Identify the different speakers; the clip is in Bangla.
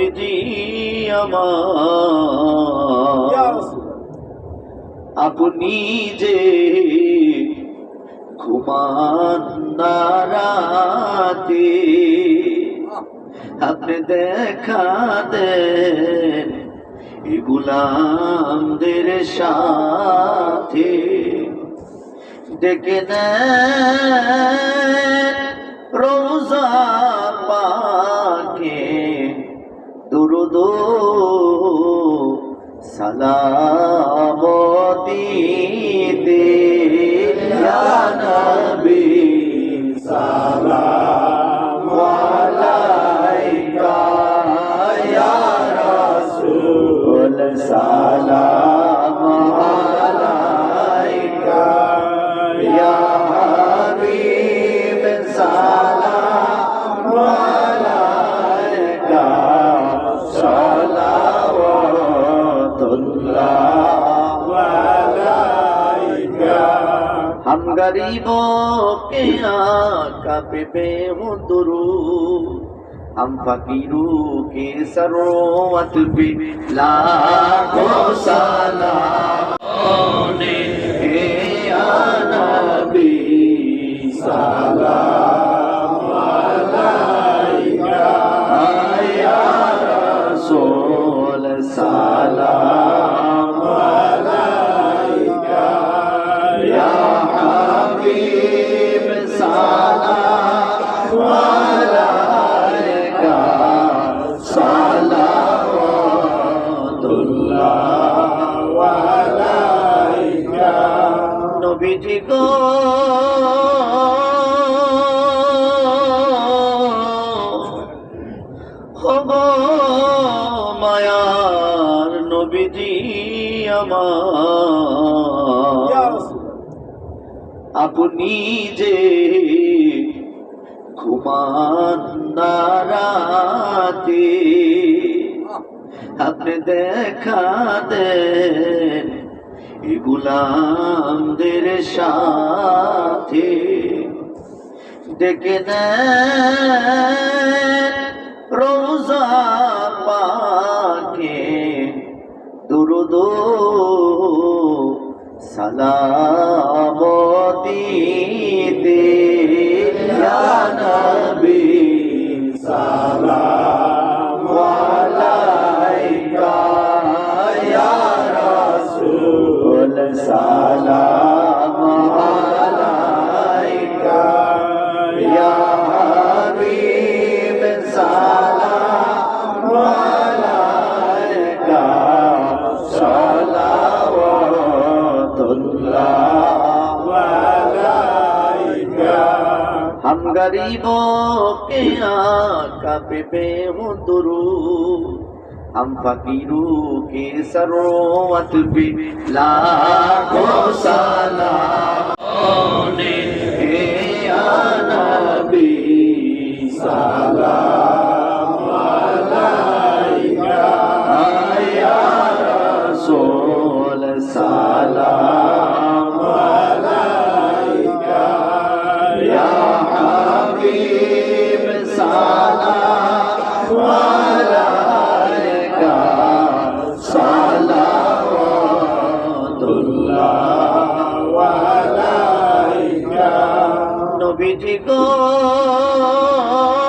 Speaker 1: নবীজি আমার। আপনি যে ঘুমান রাতে আপনি দেখা দেন গুলামদের সাথে। ডেকে নেন রোজা দুরুদ সালামতি দে নবী সালাম আলাইকা ইয়া রাসূল সালাম ہم غریبوں کے آقا پہ بے درود ہم فقیروں کی سروت پہ لاکھوں سلام اے نبی سلام علیکہ یا رسول سلام নবীজি গো। হব মায়ার নবীজি আমার। আপনি যে ঘুমান রাতে আপনি দেখা দেন এই গুলামদের সাথে ডেকে রোজা পাকে। দুরুদ সালামতি দে সালাম। हम गरीबों के आका पे बेमुदरू हम फकीरों के सरोवत पे लाखों सलाम নবীজি গো।